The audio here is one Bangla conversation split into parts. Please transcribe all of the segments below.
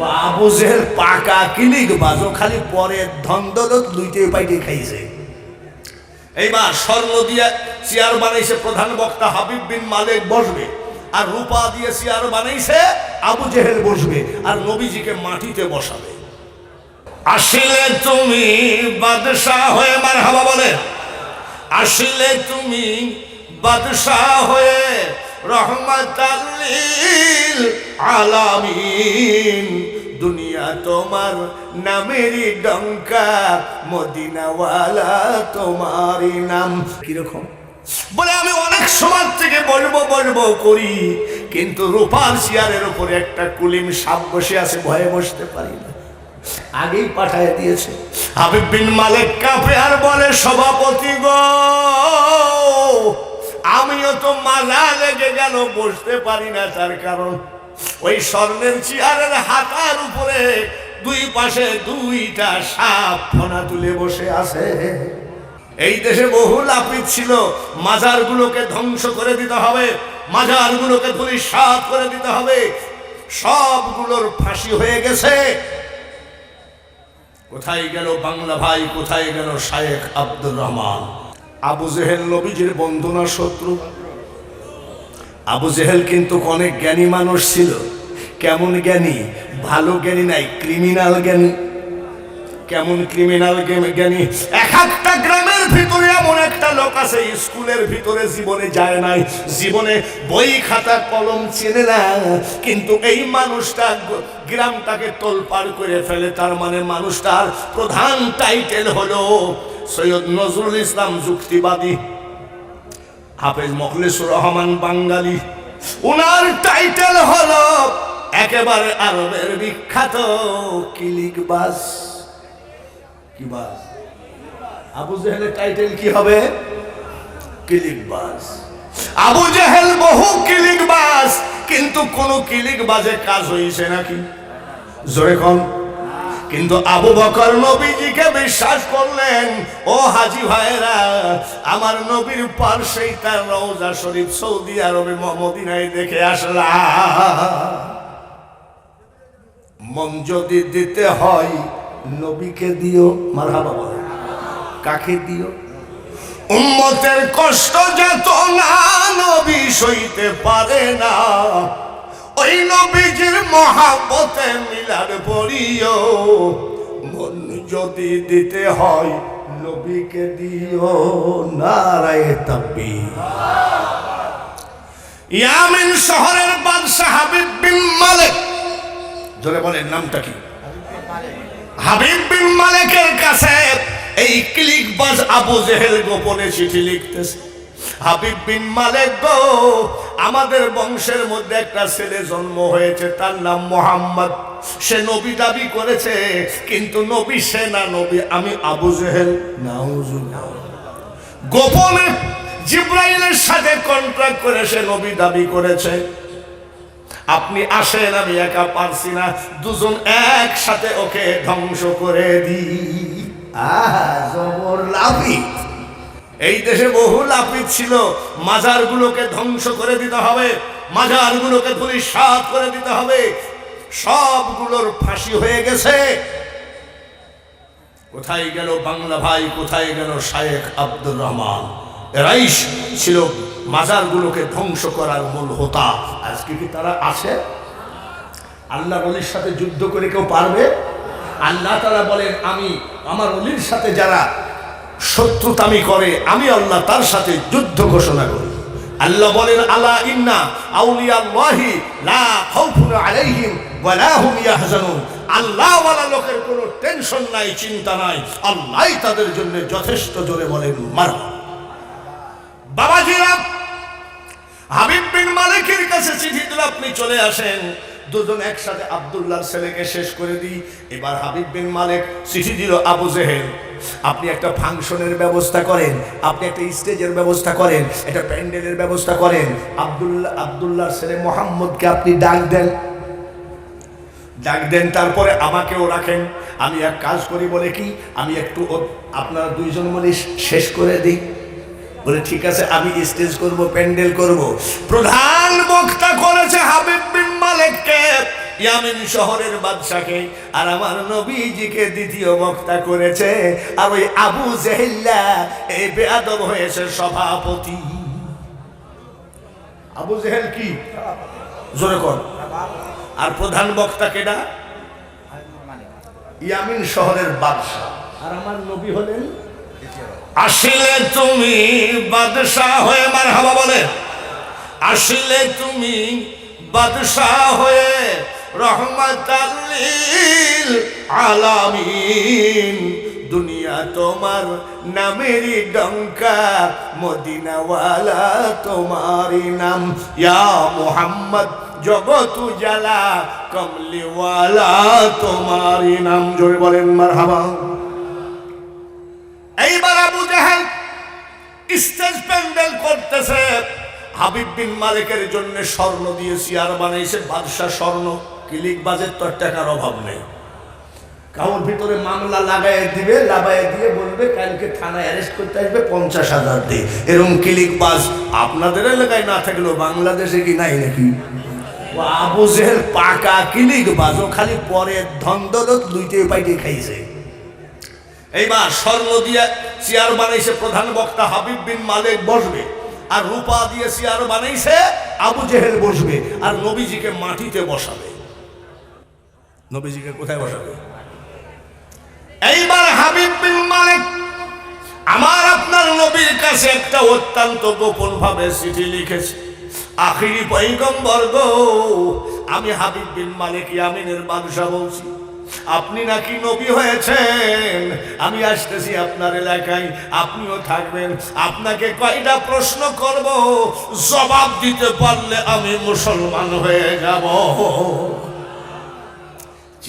ও আবু জেহেল পাকা কিলিক বাজো, খালি পরে ধন্দলত লুইতে পাইতে খাইছে। এইবার স্বর্ণ দিয়ে চেয়ার বানাইছে প্রধান বক্তা হাবিব বিন মালিক বসবে, আর রূপা দিয়ে চেয়ার বানাইছে আবু জেহেল বসবে, আর নবীজিকে মাটিতে বসাবে। আসিলে তুমি বাদশাহ হয়ে মার হাবা বলে আসিলে তুমি বাদশাহ হয়ে রহমাতাল্লিল আলামিন। দুনিয়া তোমার নামেরই ডঙ্কা, মদিনাওয়ালা তোমারই নাম। কীরকম? বলে আমি অনেক সমাজ থেকে বলব বলব করি, কিন্তু রূপার চেয়ারের উপরে একটা কুলিম সাপ বসে আছে, ভয়ে বসতে পারি না। আগেই পাঠায় দিয়েছে। হাবিব বিন মালিক কাপে আর বলে, সভাপতি গো। আমিও তো মাজা লেগে গেল, বসতে পারি না তার কারণ। ওই স্বর্ণের চেয়ারের হাতার উপরে দুই পাশে দুইটা সাপ ফোনা তুলে বসে আছে। এই দেশে বহু লাপিত ছিল। মাজারগুলোকে ধ্বংস করে দিতে হবে। মাজারগুলোকে ধুলি সাত করে দিতে হবে। সবগুলোর ফাঁসি হয়ে গেছে। কোথায় গেল বাংলা ভাই? কোথায় গেল শায়েখ আব্দুর রহমান? আবু জেহেল নবীজির বন্ধনা শত্রু। আবু জেহেল কিন্তু অনেক জ্ঞানী মানুষ ছিল। কেমন জ্ঞানী? ভালো জ্ঞানী নাই ক্রিমিনাল জ্ঞানী। কেমন ক্রিমিনাল জ্ঞানী এক একটা গ্রামের ভিতরে এমন একটা লোক আছে, স্কুলের ভিতরে জীবনে যায় নাই, জীবনে বই খাতা কলম চেনে না। কিন্তু এই মানুষটা গ্রামটাকে তোলপাড় করে ফেলে, তার মানে মানুষটার প্রধান টাইটেল হলো সৈয়দ নজরুল ইসলাম যুক্তিবাদী, হাফেজ মখলেসুর রহমান বাঙ্গালি উনার টাইটেল হল একেবারে আরবের বিখ্যাত কিলিকবাজ কি বাজ আবু জেহেলের টাইটেল কি হবে? কিলিকবাজ আবু জেহেল বহু কিলিকবাজ কিন্তু কোন কিলিকবাজে কাজ হয়েছে নাকি? জোরে কোন। কিন্তু আবু বকর নবীজিকে বিশ্বাস করলেন, ও হাজি ভাইরা আমার নবীর পার্শ্বেই তার রওজা শরীফ সৌদি আরবে মদিনায় দেখে আসলাম। মন যদি দিতে হয়, নবীকে দিও, মারহাবা বলে কাকে দিও? উম্মতের কষ্ট যত না, নবী সইতে পারে না। ওই নবীজির মহাব্বতে মিলার পড়িও মন যদি দিতে হয় নবীকে দিও নারায় তাব্বি ইয়ামিন শহরের বাদশাহ হাবিব বিন মালিক, জোরে বলেন নামটা কি? হাবিব বিন মালিকের কাছে এই ক্লিক ক্লিকবাজ আবু জেহেল গোপনে চিঠি লিখতেছে। হাবিব বিন মালিক গো আমাদের বংশের মধ্যে একটা ছেলে জন্ম হয়েছে তার নাম মোহাম্মদ। সে নবী দাবি করেছে কিন্তু নবী সে না নবী আমি আবু জেহেল। গোপনে জিব্রাইলের সাথে কন্ট্রাক্ট করে সে নবী দাবি করেছে। আপনি আসেন আমি একা পারছি না দুজন একসাথে ওকে ধ্বংস করে দিই। আহা, জবর লাফি এই দেশে বহু লাফিত ছিল। মাজারগুলোকে ধ্বংস করে দিতে হবে। মাজারগুলোকে ধুলি সাত করে দিতে হবে। সবগুলোর ফাঁসি হয়ে গেছে। কোথায় গেল বাংলা ভাই? কোথায় গেল শায়েখ আব্দুর রহমান? এরাই ছিল মাজারগুলোকে ধ্বংস করার মূল হোতা। আজকে কি তারা আছে? আল্লাহ অলির সাথে যুদ্ধ করে কেউ পারবে? আল্লাহ তারা বলেন, আমি আমার অলির সাথে যারা শত্রুতামি করে, আমি আল্লাহ তার সাথে যুদ্ধ ঘোষণা করি। আল্লাহ বলেন, আলা ইন্না আউলিয়াল্লাহি লা খাউফুন আলাইহিম ওয়ালা হুম ইয়াহজানুন। আল্লাহ ওয়ালা লোকের কোনো টেনশন নাই, চিন্তা নাই। আল্লাহই তাদের জন্য যথেষ্ট জোরে বলেন মারহাবা বাবাজিরা হাবিব বিন মালিকের কাছে চিঠি দিলে আপনি চলে আসেন। দুজন একসাথে আব্দুল্লাহর ছেলেকে শেষ করে দিই। এবার হাবিব বিন মালিক চিঠি দিল আবু জেহেল, আপনি একটা ফাংশনের ব্যবস্থা করেন, আপনি একটা স্টেজের ব্যবস্থা করেন, একটা প্যান্ডেলের ব্যবস্থা করেন। আব্দুল্লাহ, আব্দুল্লাহর ছেলে মোহাম্মদকে আপনি ডাক দেন। ডাক দেন, তারপরে আমাকেও রাখেন। আমি এক কাজ করি বলে কি, আমি একটু আপনারা দুইজন মিলে শেষ করে দিই। বলে, ঠিক আছে, আমি স্টেজ করব, প্যান্ডেল করব। প্রধান বক্তা করেছে হাবিব ইয়ামিন শহরের বাদশাকে, আর আমার নবীজিকে দ্বিতীয় বক্তা করেছে, আর ওই আবু জেহিল্লা, এই বেয়াদব হয়েছে সভাপতি। আবু জেহেল কি? জোরে কর আর প্রধান বক্তা কেডা? ইয়ামিন শহরের বাদশাহ। আর আমার নবী হলেন? আসলে তুমি বাদশাহ হয়ে মার হাবা বলে আসলে তুমি বাদশাহ হয়ে রহমতাল্লিল আলামিন। দুনিয়া তোমার নামেরই ডঙ্কা, মদিনাওয়ালা তোমারই নাম। ইয়া মোহাম্মদ জগত জালা কমলিওয়ালা তোমারই নাম। জোরে বলেন মার হাবা এইবার আবু জাহেল স্টেজ প্যান্ডেল করতেছে। হাবিব বিন মালিকের জন্য স্বর্ণ দিয়ে চেয়ার বানাইছে বাদশাহ স্বর্ণ। কিলিক বাজের তো টাকার অভাব নেই। কাউর ভিতরে মামলা লাগাই দিবে লাগাই দিয়ে বলবে, কালকে থানায় অ্যারেস্ট করতে আসবে, পঞ্চাশ হাজার দিয়ে এরকম ক্লিক বাস আপনাদের এলাকায় না থাকলেও বাংলাদেশে কি নাই নাকি? আবু জেহেল পাকা ক্লিক বাজ, ও খালি পরে ধন দৌলত দুইটাই পাইটে খাইছে। এইবার স্বর্ণ দিয়ে চেয়ার বানাইছে প্রধান বক্তা হাবিব বিন মালিক বসবে, আর রূপা দিয়ে চেয়ার বানাইছে আবু জেহেল বসবে, আর নবীজিকে মাটিতে বসাবে। নবীজিকে কোথায় বসাবে? এইবার হাবিব বিন মালিক আমার আপনার নবীর কাছে একটা অত্যন্ত গোপন ভাবে চিঠি লিখেছে। আখিরি পৈগম্বর গো, আমি হাবিব বিন মালিক ইয়ামিনের বাদশা বলছি। আপনি নাকি নবী হয়েছেন? আমি আসতেছি আপনার এলাকায়, আপনিও থাকবেন। আপনাকে কয়টা প্রশ্ন করব? জবাব দিতে পারলে আমি মুসলমান হয়ে যাব।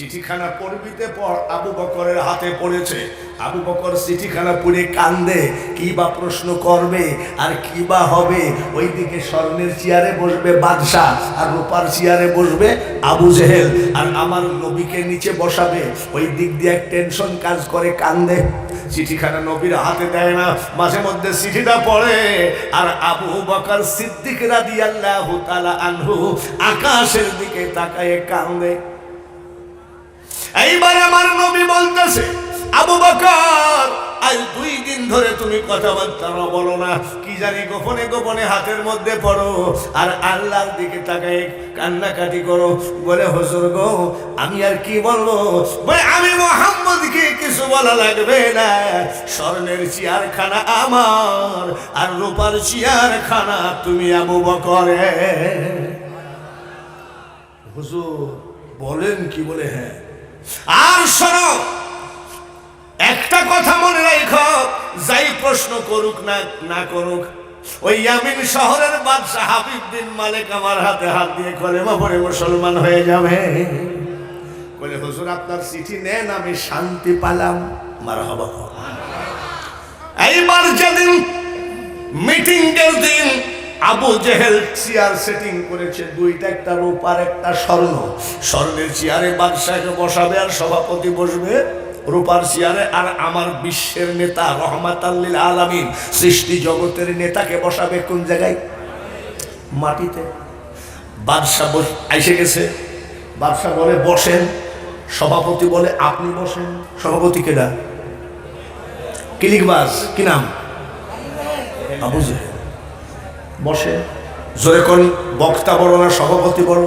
চিঠিখানা পড়বিতে পর আবু বকরের হাতে পড়েছে। আবু বকর চিঠিখানা পড়ে কান্দে, কি বা প্রশ্ন করবে, আর কি বা হবে? ওইদিকে স্বর্ণের চেয়ারে বসবে বাদশাহ, আর রূপার চেয়ারে বসবে আবু জেহেল, আর আমার নবীকে নিচে বসাবে। ওই দিক দিয়ে এক টেনশন কাজ করে, কান্দে। চিঠিখানা নবীর হাতে দেয় না, মাঝে মধ্যে চিঠিটা পড়ে, আর আবু বকর সিদ্দিক রাদিয়াল্লাহু তাআলা আনহু আকাশের দিকে তাকায় কান্দে। আমার নবী বলতেছে, আবু বকর, আজ দুই দিন ধরে তুমি কথাবার্তা বলো না। কি জানি গোপনে গোপনে হাতের মধ্যে পড়ো। আর আল্লাহর দিকে তাকায় কান্নাকাটি করো। বলে, হজুর গো, আমি আর কি বলব? বলে, আমি মোহাম্মদকে কিছু বলা লাগবে না। স্বর্ণের চেয়ার খানা আমার, আর রূপার চেয়ার খানা তুমি আবু বকরে হুজুর, বলেন কি বলে হ্যাঁ। আর শোনো, একটা কথা মনে রাখো, যাই প্রশ্ন করুক না না করুক, ওই ইয়ামিন শহরের বাদশাহ হাবিব বিন মালিক আমার হাতে হাত দিয়ে কলেমা পরে মুসলমান হয়ে যাবে। বলে হুজুর, আপনার চিঠি নেন, আমি শান্তি পালাম। মার হবা এইবার যেদিন মিটিং এর দিন আবু জেহেল চেয়ার সেটিং করেছে, দুইটা একটা রূপার একটা স্বর্ণ। স্বর্ণের চেয়ারে বাদশাহকে বসাবে আর সভাপতি বসবে, রূপার চেয়ারে আর আমার বিশ্বের নেতা রহমাত আল্লিল আলামিন, সৃষ্টি জগতের নেতাকে বসাবে কোন জায়গায়? মাটিতে। বাদশাহ বস- আইসে গেছে। বাদশাহ বলে, বসেন। সভাপতি বলে, আপনি বসেন। সভাপতি কেডা কিলিকবাজ কি নাম? আবু জেহেল। বসে। জোরে বক্তা বড় না, সভাপতি বড়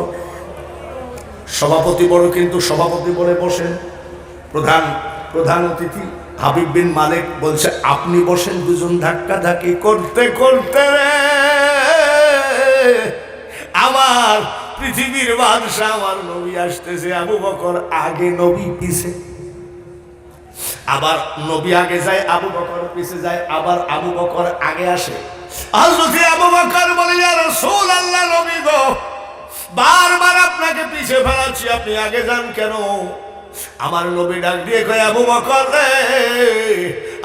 সভাপতি বড় কিন্তু সভাপতি বলে বসেন। প্রধান প্রধান অতিথি হাবিব বিন মালিক বলছে, আপনি বসেন দুজন ধাক্কা ধাক্কি করতে করতে আমার পৃথিবীর বাদশাহ, আমার নবী আসতেছে, আবু বকর আগে নবী পিছে। আবার নবী আগে যায়, আবু বকর পিছে যায়, আবার আবু বকর আগে আসে। হযরত আবু বকর বলে ইয়া রাসূল আল্লাহ নবী গো, বারবার আপনাকে পিছে ফেলাচ্ছি, আপনি আগে যান কেন? আমার নবী ডাক দিয়ে কয়, আবু বকর রে,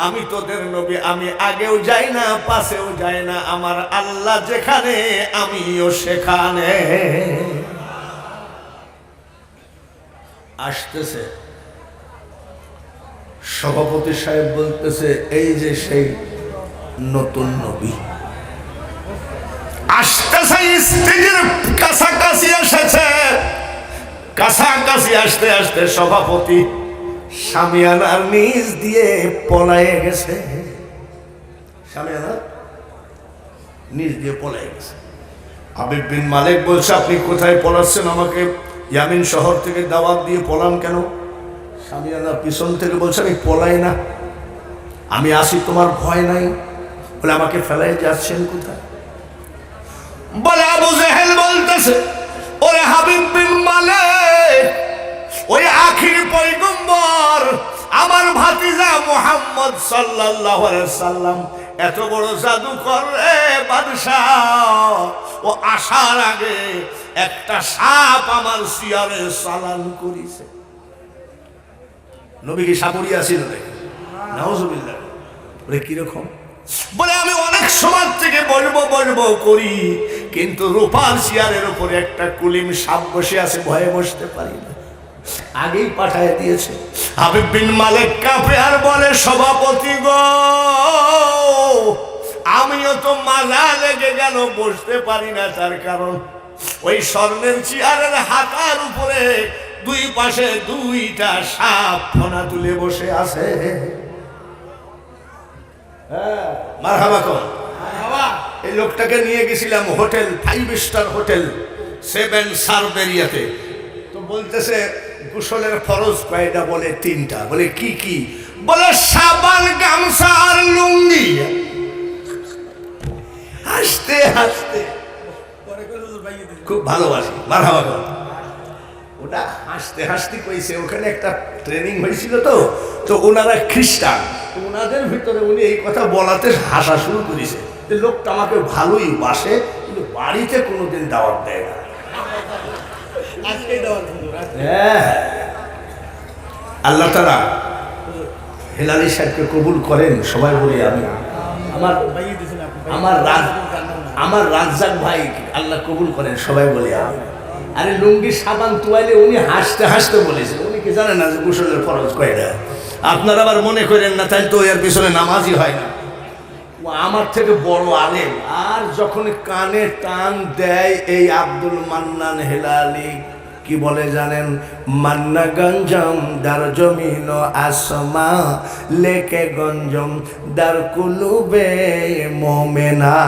আমি তোদের নবী, আমি আগেও যাই না, পাশেও যাই না, আমার আল্লাহ যেখানে, আমিও সেখানে। আসতেছে। সভাপতি সাহেব বলতেছে, এই যে সেই নতুন নবী। কাছাকাছি এসেছে। কাছাকাছি আসতে আসতে সভাপতি সামিয়ানার নিজ দিয়ে পলায়ে গেছে। নিজ দিয়ে পলায়ে গেছে। বিন মালিক বলছে, আপনি কোথায় পলাচ্ছেন? আমাকে ইয়ামিন শহর থেকে দাওয়াত দিয়ে পলান কেন? সামিয়ানা পিছন থেকে বলছে, আমি পলাই না। আমি আসি তোমার ভয় নাই। বলে, আমাকে ফেলাই যাচ্ছেন কোথায়? বলে আবু জেহেল বলতেছে, ওরে হাবিব বিন মালিক, ওই আখির পয়গম্বর, আমার ভাতিজা মোহাম্মদ সাল্লাল্লাহু আলাইহি সাল্লাম এত বড় জাদু করে ও আসার আগে একটা সাপ আমার সিয়ারে চালান করিছে। নবী কি সাপড়িয়া ছিল নাউজুবিল্লাহ। বলে, কীরকম? বলে, আমি অনেক সমাজ থেকে বলব বলব করি কিন্তু রূপার চেয়ারের উপরে একটা কুলিম সাপ বসে আছে, ভয়ে বসতে পারি না। আগেই পাঠায় দিয়েছে। হাবিব বিন মালিক কাঁপে আর বলে, সভাপতি গো, আমিও তো মাজা লেগে গেল, বসতে পারি না তার কারণ। ওই স্বর্ণের চেয়ারের হাতার উপরে দুই পাশে দুইটা সাপ ফোনা তুলে বসে আছে। হ্যাঁ মারহাবা কর। এই লোকটাকে নিয়ে গেছিলাম hotel five star hotel seven সার্বেরিয়াতে তো বলতেছে, গোসলের ফরজ কয়টা? বলে, তিনটা। বলে, কি কি? বলে, সাবান, গামছা আর লুঙ্গি। হাসতে হাসতে। খুব ভালোবাসি, মারহাবা কর। ওটা হাসতে হাসতে কইছে, ওখানে একটা ট্রেনিং হয়েছিল তো তো ওনারা খ্রিস্টান। ওনাদের ভিতরে উনি এই কথা বলাতে হাসা শুরু করেছে। লোকটা আমাকে ভালোই বাসে কিন্তু বাড়িতে কোনোদিন দাওয়াত দেয় না। হ্যাঁ। আল্লাহ তারা হেলালি সাহেবকে কবুল করেন সবাই বলি আমি। আমার আমার রাজ আমার রাজ্জাক ভাই আল্লাহ কবুল করেন সবাই বলি আমি। আরে লুঙ্গি সাবান তুয়াইলে উনি হাসতে হাসতে বলেছে উনি কি জানেন না যে গোসলের ফরজ কয়টা? আপনারা আবার মনে করেন না তাই তো এর পিছনে নামাজই হয় না। আমার থেকে বড় আলেম। আর যখন কানে টান দেয় এই আব্দুল মান্নান হেলালি, কি বলে জানেন? মান্না গঞ্জম দার জমিন আসমা লেকে গঞ্জম দার কুলুবে মোমেনা।